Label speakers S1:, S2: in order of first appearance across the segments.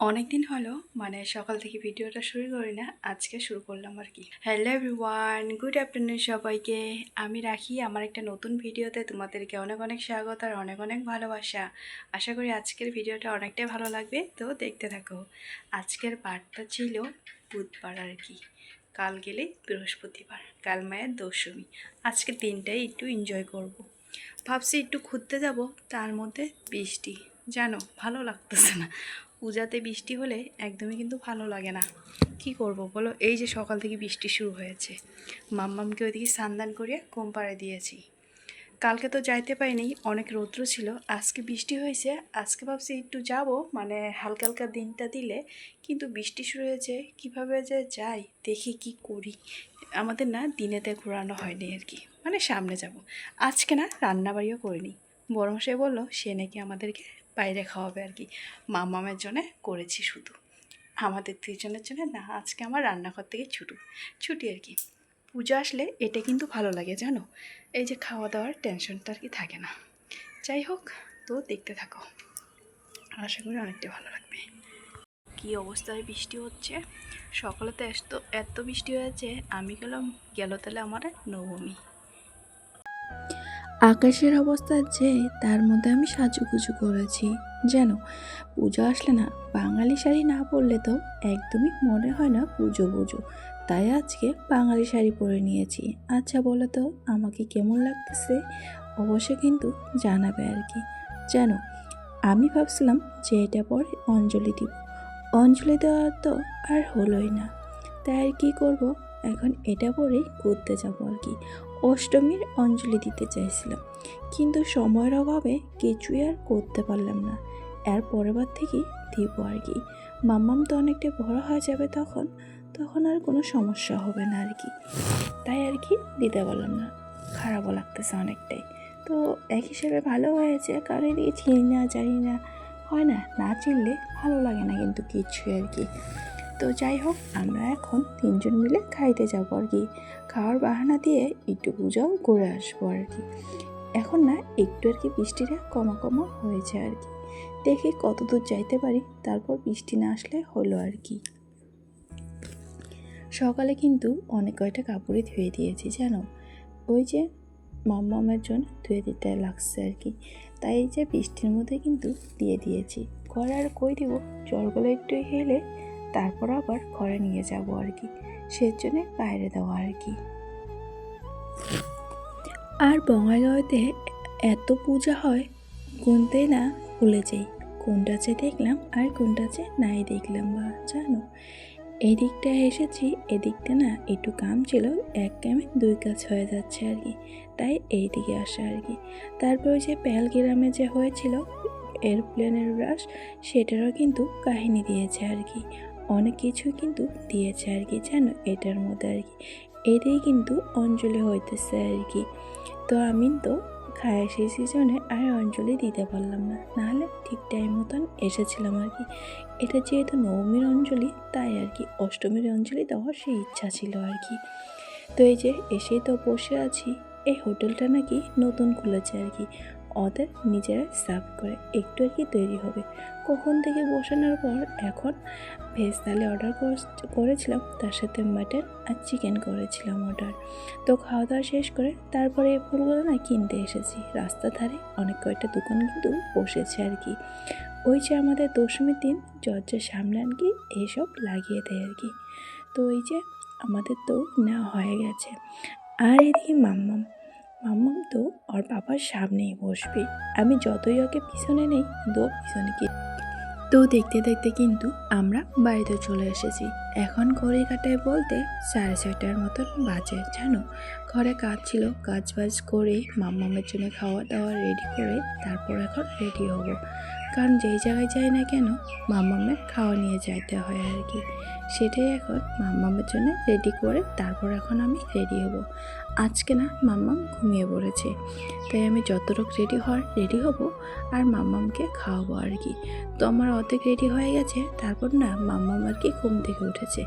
S1: অনেক দিন হলো মানে সকাল থেকে ভিডিওটা শুরু করি না, আজকে শুরু করলাম আর কি। হ্যালো এভরিওয়ান গুড আফটারনুন সবাইকে। আমি রাখি, আমার একটা নতুন ভিডিওতে তোমাদেরকে অনেক অনেক স্বাগত আর অনেক অনেক ভালোবাসা। আশা করি আজকের ভিডিওটা অনেকটাই ভালো লাগবে, তো দেখতে থাকো। আজকের পার্টটা ছিল বুধবার আর কি। কাল গেলে বৃহস্পতিবার, কাল মায়ের দশমী। আজকে দিনটাই একটু এনজয় করব। ভাবছি একটু ঘুরতে যাব, তার মধ্যে বৃষ্টি। জানো, ভালো লাগতেছে না। পূজাতে বৃষ্টি হলে একদমই কিন্তু ভালো লাগে না। কি করব বলো? এই যে সকাল থেকে বৃষ্টি শুরু হয়েছে। মাম্মামকে ওইদিকে সান্দান করিয়ে কম পাড়ে দিয়েছি। কালকে তো যাইতে পারিনি, অনেক রৌদ্র ছিল। আজকে বৃষ্টি হয়েছে, আজকে ভাবছি একটু যাব মানে হালকা হালকা দিনটা দিলে। কিন্তু বৃষ্টি শুরু হয়েছে, কীভাবে যে যাই, দেখি কি করি। আমাদের না দিনেতে ঘোরানো হয়নি আর কি। মানে সামনে যাব। আজকে না রান্নাবাড়িও করিনি। বড় মশাই বলল, সে নাকি আমাদেরকে বাইরে খাওয়াবে আর কি। মামামের জন্য করেছি শুধু। আমাদের দুজনের জন্য না, আজকে আমার রান্নাঘর থেকে ছুটু। ছুটি আর কি। পূজা আসলে এটা কিন্তু ভালো লাগে, জানো? এই যে খাওয়া দাওয়ার টেনশনটা আর কি থাকে না। যাই হোক, তো দেখতে থাকো। আশা করি অনেকটা ভালো লাগবে। কি অবস্থায় বৃষ্টি হচ্ছে? সকালে তো এত এত বৃষ্টি হয়েছে, আমি গেলাম, গেল তাহলে আমার নবমী।
S2: আকাশের অবস্থা যে, তার মধ্যে আমি সাজুগুজু করেছি। যেন পুজো আসলে না, বাঙালি শাড়ি না পরলে তো একদমই মনে হয় না পুজো পুজো তাই আজকে বাঙালি শাড়ি পরে নিয়েছি। আচ্ছা বলো তো, আমাকে কেমন লাগতেছে? অবশ্যই কিন্তু জানাবে আর কি। যেন আমি ভাবছিলাম যে এটা পরে অঞ্জলি দিব। অঞ্জলি দেওয়া তো আর হলোই না। তাই আর কী করব? এখন এটা পরেই ঘুরতে যাব আর কি। অষ্টমীর অঞ্জলি দিতে চাইছিলাম। কিন্তু সময়ের অভাবে কিছুই আর করতে পারলাম না। এর পরের বার থেকেই দিব আর কি। মাম্মাম তো অনেকটা বড় হয়ে যাবে তখন তখন আর কোনো সমস্যা হবে না আর কি। তাই আর কি দিতে পারলাম না। খারাপও লাগতেছে অনেকটাই। তো এক হিসেবে ভালো হয়েছে, কারণ এদিকে চিনি না, জানি না, হয় না না চিনলে ভালো লাগে না কিন্তু কিছুই আর কি। তো যাই হোক, আমরা এখন তিনজন মিলে খাইতে যাব আর কি। খাওয়ার বাহানা দিয়ে একটু পূজাও করে আসব আর কি। এখন না, একটু আর কি বৃষ্টিটা কমা কমা হয়েছে আর কি। দেখি কত দূর যাইতে পারি, তারপর বৃষ্টি না আসলে হলো আর কি। সকালে কিন্তু অনেক কয়টা কাপড়ই ধুয়ে দিয়েছি, জানো? ওই যে মাম্মামের জন্য ধুয়ে দিতে লাগছে আর কি। তাই যে বৃষ্টির মধ্যে কিন্তু দিয়ে দিয়েছি। ঘরে আর কই দিব? জলগুলো একটু হেলে তারপর আবার ঘরে নিয়ে যাব আর কি। সেজন্য বাইরে দেওয়া আর কি। আর বঙ্গাইগাঁওতে এত পূজা হয় গুনতেই না ভুলে যাই। কোনটা যে দেখলাম আর কোনটা যে নাই দেখলাম বা জানো। এদিকটা এসেছি, এদিকটা না একটু কাম ছিল, এক কামে দুই কাজ হয়ে যাচ্ছে আর কি। তাই এই দিকে আসা আর কি। তারপর যে প্যালগ্রামে যে হয়েছিল এরোপ্লেনের রাশ সেটারও কিন্তু কাহিনী দিয়েছে আর কি। অনেক কিছু কিন্তু দিয়েছে আর কি, জানো? এটার মধ্যে আর কি। এটাই কিন্তু অঞ্জলি হইতেছে আর কি। তো আমি তো খায় সেই সিজনে আর অঞ্জলি দিতে পারলাম না। নাহলে ঠিক টাইম মতন এসেছিলাম আর কি। এটা যেহেতু নবমীর অঞ্জলি, তাই আর কি অষ্টমীর অঞ্জলি দেওয়ার সেই ইচ্ছা ছিল আর কি। তো এই যে এসেই তো বসে আছি, এই হোটেলটা নাকি নতুন খুলেছে আর কি। ওদের নিজেরা সার্ভ করে, একটু আর কি তৈরি হবে। কখন থেকে বসানোর পর এখন ভেজ থালি অর্ডার করেছিলাম, তার সাথে মাটন আর চিকেন করেছিলাম অর্ডার তো খাওয়া দাওয়া শেষ করে তারপরে এই ফুলগুলো না কিনতে এসেছি। রাস্তার ধারে অনেক কয়েকটা দোকান কিন্তু বসেছে আর কি। ওই যে আমাদের দশমীর দিন জর্জের সামনে আর কি এইসব লাগিয়ে দেয় আর কি। তো ওই যে আমাদের তো নেওয়া হয়ে গেছে। আর এদিকে মাম্মাম মাম্মাম তো ওর বাবার সামনেই বসবে। আমি যতই ওকে পিছনে নেই, কিন্তু পিছনে কি তো দেখতে দেখতে কিন্তু আমরা বাড়িতে চলে এসেছি। এখন ঘড়ি কাটায় বলতে সাড়ে ছয়টার মতন বাজে, জানো? ঘরে কাজ ছিল কাজ বাজ করে মাম্মামের জন্য খাওয়া দাওয়া রেডি করে তারপর এখন রেডি হব। কারণ যেই জায়গায় যাই না কেন মাম্মামের খাওয়া নিয়ে যাইতে হয় আর কি। সেটাই এখন মাম্মামের জন্য রেডি করে তারপর এখন আমি রেডি হব। আজকে না মাম্মাম ঘুমিয়ে পড়েছে। তাই আমি যতটুক রেডি হওয়ার রেডি হব আর মাম্মামকে খাওয়াবো আর কি। তো আমার অর্ধেক রেডি হয়ে গেছে, তারপর না মাম্মাম আর কি ঘুম থেকে উঠেছে।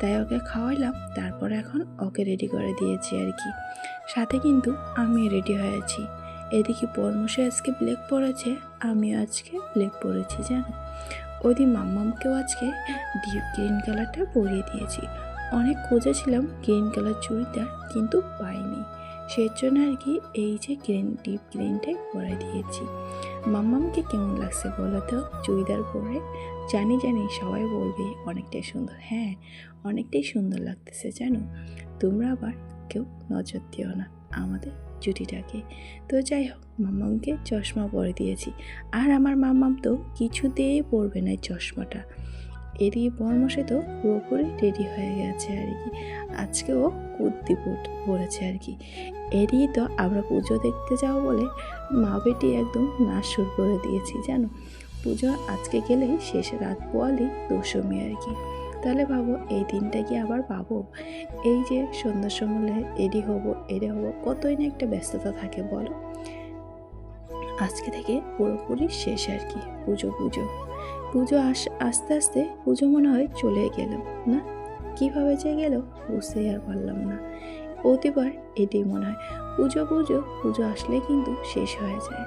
S2: তাই ওকে খাওয়াইলাম, তারপর এখন ওকে রেডি করে দিয়েছি আর কি। সাথে কিন্তু আমি রেডি হয়েছি এদিকে পরমশাই আজকে ব্লেক পরেছে, আমিও আজকে ব্লেক পরেছি, জানো? ওই দিন মাম্মামকেও আজকে ডিপ গ্রিন কালারটা পরিয়ে দিয়েছি। অনেক খুঁজেছিলাম গ্রিন কালার চুড়িদার, কিন্তু পাইনি। সেই জন্য আর কি এই যে গ্রিন ডিপ গ্রিনটাই পরে দিয়েছি। মাম্মামকে কেমন লাগছে বলো তো? চুড়িদার পরে? জানি জানি, সবাই বলবে অনেকটাই সুন্দর। হ্যাঁ অনেকটাই সুন্দর লাগতেছে, জানো? তোমরা আবার কেউ নজর দিও না আমাদের জুটিটাকে তো যাই হোক, মাম্মামকে চশমা পরে দিয়েছি। আর আমার মাম্মাম তো কিছুতেই পরবে না চশমাটা। এদিকে বর্মসে তো পুরোপুরি রেডি হয়ে গেছে আর কি। আজকেও কুর্তি পরেছে আর কি। এদিকে তো আমরা পুজো দেখতে যাব বলে মা বেটি একদম নাচ শুরু করে দিয়েছি, জানো? পুজো আজকে গেলেই শেষ রাত পোয়ালি দশমী আর কি। তাহলে ভাবো, এই দিনটা কি আবার পাবো? এই যে সন্ধ্যার সময় এডি হব এডি হব, কতই না একটা ব্যস্ততা থাকে, বলো? আজকে থেকে পুরোপুরি শেষ আর কি, পুজো পুজো। পুজো আস আস্তে আস্তে পুজো মনে হয় চলে গেল, না? কীভাবে যে গেল বুঝতেই আর পারলাম না। প্রতিবার এটাই মনে হয়। পুজো পুজো পুজো আসলে কিন্তু শেষ হয়ে যায়।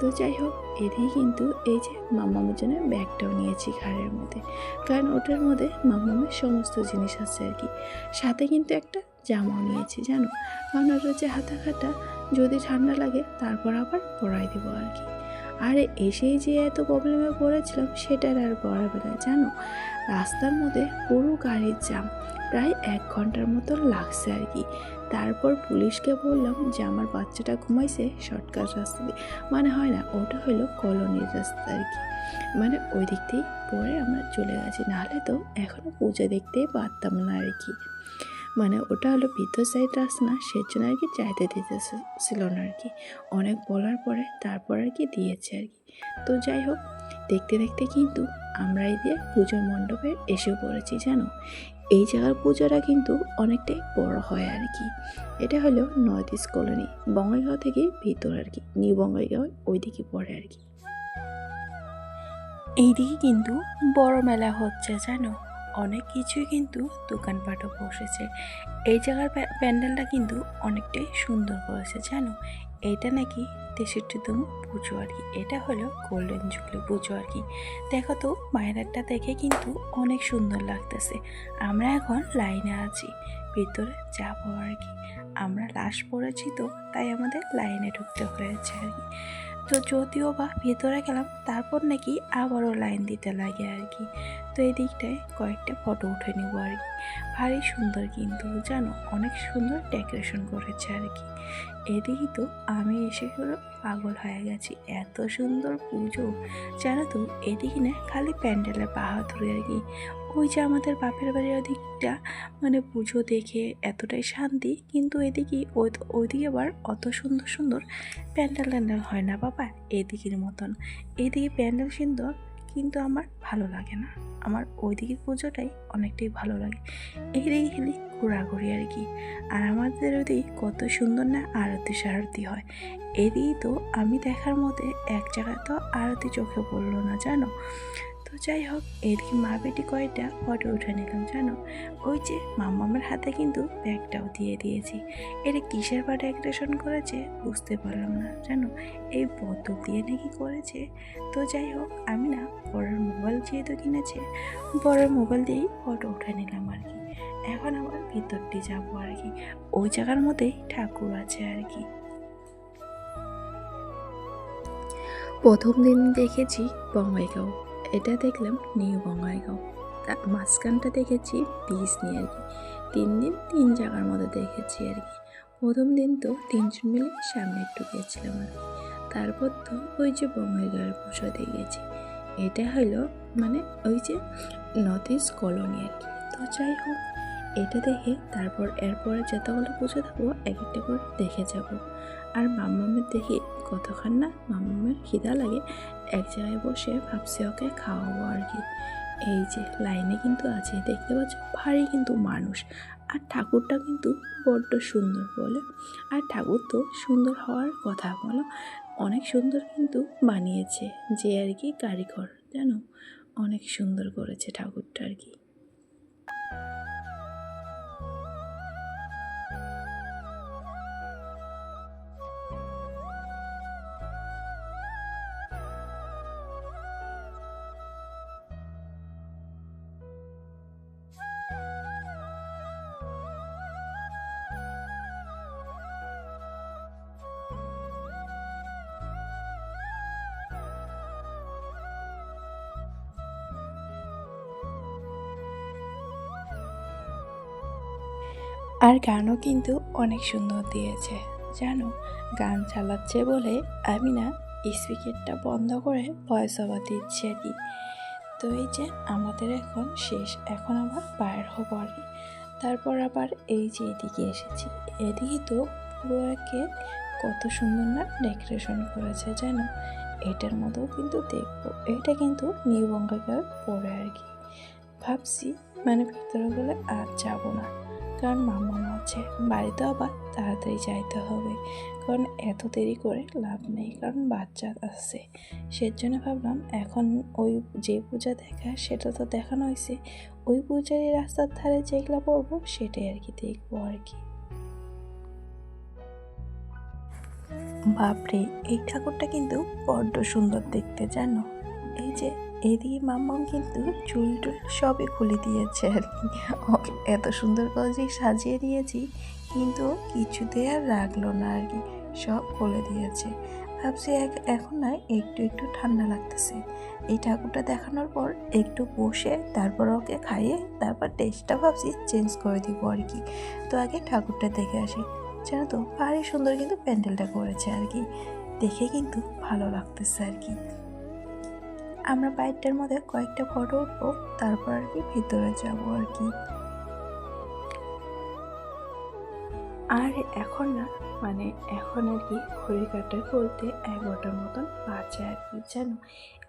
S2: তো যাই হোক এদিকে কিন্তু এই যে মাম্মামের জন্য ব্যাগটাও নিয়েছি ঘাড়ের মধ্যে। কারণ ওটার মধ্যে মাম্মামের সমস্ত জিনিস আছে আর কি। সাথে কিন্তু একটা জামাও নিয়েছি, জানো? কারণ ওটা যে হাতা খাটা যদি ঠান্ডা লাগে, তারপর আবার পরাই দেবো আর কি। আর এসেই যে এত প্রবলেমে পড়েছিলাম সেটার আর পড়াবে না, জানো? রাস্তার মধ্যে পুরো গাড়ির জাম প্রায় এক ঘণ্টার মতো লাগছে আর কি। তারপর পুলিশকে বললাম যে আমার বাচ্চাটা ঘুমাইছে শর্টকাট রাস্তা দিয়ে। মানে হয় না, ওটা হলো কলোনির রাস্তা আর কি। মানে ওই দিক দিয়েই পরে আমরা চলে গেছি, নাহলে তো এখনও পুজো দেখতেই পারতাম না আর কি। মানে ওটা হলো ভিতর সাইড রাস্তা না, সেজন্য আর কি চাইতে দিতেছিল না আর কি। অনেক বলার পরে তারপর আর কি দিয়েছে আর কি। তো যাই হোক, দেখতে দেখতে কিন্তু আমরা এই দিয়ে পুজোর মণ্ডপে এসে পড়েছি, জানো? এই জায়গার পুজোটা কিন্তু অনেকটাই বড় হয় আর কি। এটা হলো নর্থ ইস্ট কলোনি বঙ্গাইগাঁও থেকে ভিতর আর কি নিউ বঙ্গাইগাঁও ওইদিকে পড়ে আর কি। এইদিকে কিন্তু বড় মেলা হচ্ছে, জানো? অনেক কিছুই কিন্তু দোকানপাটও বসেছে। এই জায়গার প্যান্ডেলটা কিন্তু অনেকটাই সুন্দর করেছে, জানো? এটা নাকি তেষট্টিতম পুজো আর কি। এটা হলো গোল্ডেন জুবলি পুজো আর কি। দেখো তো, বাইরেরটা দেখে কিন্তু অনেক সুন্দর লাগতেছে। আমরা এখন লাইনে আছি, ভিতরে যাব আর কি। আমরা লাশ পড়েছি তো, তাই আমাদের লাইনে ঢুকতে হয়েছে আর কি। তো যদিও বা ভেতরে গেলাম, তারপর নাকি আবারও লাইন দিতে লাগে আর কি। তো এই দিকটায় কয়েকটা ফটো উঠে নিব আর কি। ভারী সুন্দর কিন্তু, জানো? অনেক সুন্দর ডেকোরেশন করেছে আর কি। এদিকে তো আমি এসে পুরো পাগল হয়ে গেছি। এত সুন্দর পুজো। জানো তো, এদিকে না খালি প্যান্ডেলের ধরে আর কি ওই যে আমাদের বাপের বাড়ির ওদিকটা মানে পুজো দেখে এতটাই শান্তি, কিন্তু এদিকে ওই, ওইদিকে আবার অত সুন্দর সুন্দর প্যান্ডেল ট্যান্ডেল হয় না বাবা, এদিকের মতন। এদিকে প্যান্ডেল সুন্দর, কিন্তু আমার ভালো লাগে না। আমার ওইদিকের পুজোটাই অনেকটাই ভালো লাগে। এইদিকে খালি ঘোরাঘুরি আর কি। আর আমাদের ওদিকে কত সুন্দর না আরতি সারতি হয়। এদিকে তো আমি দেখার মধ্যে এক জায়গায় তো আরতি চোখে পড়ল না, জানো? তো যাই হোক, এদিকে মা বেটি কয়টা ফটো উঠে নিলাম জানো? ওই যে মামামের হাতে কিন্তু ব্যাগটাও দিয়ে দিয়েছি। এটা কিসের বা ডেকোরেশন করেছে বুঝতে পারলাম না, জানো? এই বোতল দিয়ে নাকি করেছে? তো যাই হোক, আমি না বড়ের মোবাইল যেহেতু কিনেছে, বড়ের মোবাইল দিয়েই ফটো উঠে নিলাম আর কি। এখন আবার ভিতরটি যাব আর কি। ওই জায়গার মধ্যেই ঠাকুর আছে আর কি। প্রথম দিন দেখেছি বঙ্গাইগাঁও এটা দেখলাম নিউ বঙ্গাইগাঁও। তার মাঝখানটা দেখেছি ডিজনি আর কি। তিন দিন তিন জায়গার মতো দেখেছি আর কি। প্রথম দিন তো তিনজন মিলে সামনে একটু গেছিলাম আর কি। তারপর তো ওই যে বঙ্গাইগাঁওয়ের পুজোতে গেছি। এটা হলো মানে ওই যে নর্থ ইস্ট কলোনি আর কি। তো যাই হোক এটা দেখে তারপর এরপরে যতগুলো পুজো থাকব এক একটা করে দেখে যাব। আর মাম্মামের দেখি কতক্ষণ না মাম্মামের খিদা লাগে, এক জায়গায় বসে ভাবছি ওকে খাওয়াবো আর কি। এই যে লাইনে কিন্তু আছে, দেখতে পাচ্ছ ভারী কিন্তু মানুষ। আর ঠাকুরটা কিন্তু বড্ড সুন্দর বলে। আর ঠাকুর তো সুন্দর হওয়ার কথা বলো, অনেক সুন্দর কিন্তু বানিয়েছে যে আর কি কারিগর, জানো? অনেক সুন্দর করেছে ঠাকুরটা আর কি। আর গানও কিন্তু অনেক সুন্দর দিয়েছে। জানো, গান চালাচ্ছে বলে আমি না স্পিকারটা বন্ধ করে ভয়েস ওভার দিচ্ছি আর কি। তো এই যে আমাদের এখন শেষ, এখন আবার বাইর হব আর কি। তারপর আবার এই যে এদিকে এসেছি, এদিকে তো পুরো একে কত সুন্দর না ডেকোরেশন করেছে, জানো? এটার মতো কিন্তু দেখব, এটা কিন্তু নিউ বঙ্গাকার পরে আর কি। ভাবছি মানে ভিতরে বলে আর যাব না। কারণ মামা আছে। বাড়িতে আবার তাড়াতাড়ি যাইতে হবে। কারণ এত দেরি করে লাভ নেই, কারণ বাচ্চা আছে। সেজন্য ভাবলাম, এখন ওই যে পূজা দেখা, সেটা তো দেখানো হয়েছে ওই পূজারই রাস্তার ধারে যেগুলো পড়ব, সেটাই আর কি দেখব আর কি। বাপরে, এই ঠাকুরটা কিন্তু বড্ড সুন্দর দেখতে, জানো? এই যে এদিকে মাম্মাম কিন্তু চুল টুল সবই খুলে দিয়েছে আর কি। এত সুন্দর করে সাজিয়ে দিয়েছি, কিন্তু কিছুতে আর রাখল না আর কি, সব খুলে দিয়েছে। ভাবছি এখন না একটু একটু ঠান্ডা লাগতেছে। এই ঠাকুরটা দেখানোর পর একটু বসে তারপর ওকে খাইয়ে তারপর টেস্টটা ভাবছি চেঞ্জ করে দিব আর কি। তো আগে ঠাকুরটা দেখে আসি। জানো তো, ভারী সুন্দর কিন্তু প্যান্ডেলটা করেছে আর কি। দেখে কিন্তু ভালো লাগতেছে আর কি। আমরা বাইকটার মধ্যে কয়েকটা ফটো উঠবো, তারপর আর কি ভিতরে যাব আর কি। আর এখন না মানে এখন আর কি ঘড়ি কাটার বলতে এগারোটার মতন বাজে আর কি, জানো?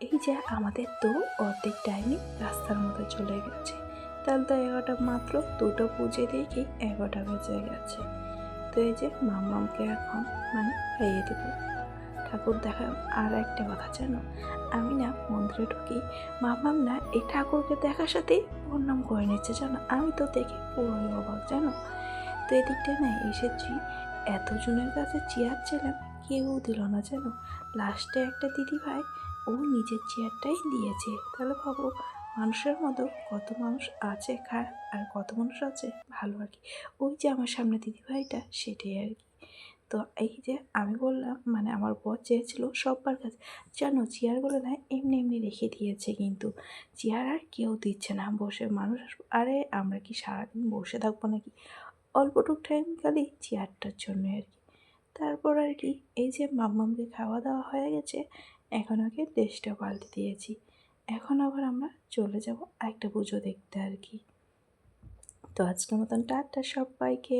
S2: এই যে আমাদের তো অর্ধেক টাইমে রাস্তার মধ্যে চলে গেছে। তাহলে তো এগারোটা মাত্র দুটো পুজো দেখেই এগারোটা বেজে গেছে। তো এই যে মাম্মামকে এখন মানে খাইয়ে দেবো ঠাকুর দেখা আর একটা কথা জানো? আমি না মন্দিরে ঢুকি মামাম না এই ঠাকুরকে দেখার সাথেই প্রণাম করে নিচ্ছে জানো? আমি তো দেখে পুরোই অবাক, জানো? তো এদিকটা না এসেছি এতজনের কাছে চেয়ার ছিলাম কেউ দিল না জানো? লাস্টে একটা দিদি ভাই ও নিজের চেয়ারটাই দিয়েছে। তাহলে ভাবো, মানুষের মতো কত মানুষ আছে, খারাপ আর কত মানুষ আছে, ভালো আর কি? ওই যে আমার সামনে দিদি ভাইটা সেটাই আর কি। তো এই যে আমি বললাম মানে আমার বর চেয়েছিল সব্বার কাছে। জানো, চেয়ারগুলো না এমনি এমনি রেখে দিয়েছে কিন্তু। চেয়ার আর কেউ দিচ্ছে না। বসে মানুষ আরে আমরা কি সারাদিন বসে থাকব নাকি? অল্পটুক টাইম খালি চেয়ারটার জন্য আর কি। তারপর আর কি, এই যে মাম্মামকে খাওয়া দাওয়া হয়ে গেছে, এখন ওকে দেশটা পাল্টে দিয়েছি। এখন আবার আমরা চলে যাব একটা পুজো দেখতে আর কি। তো আজকের মতন টাটা সবাইকে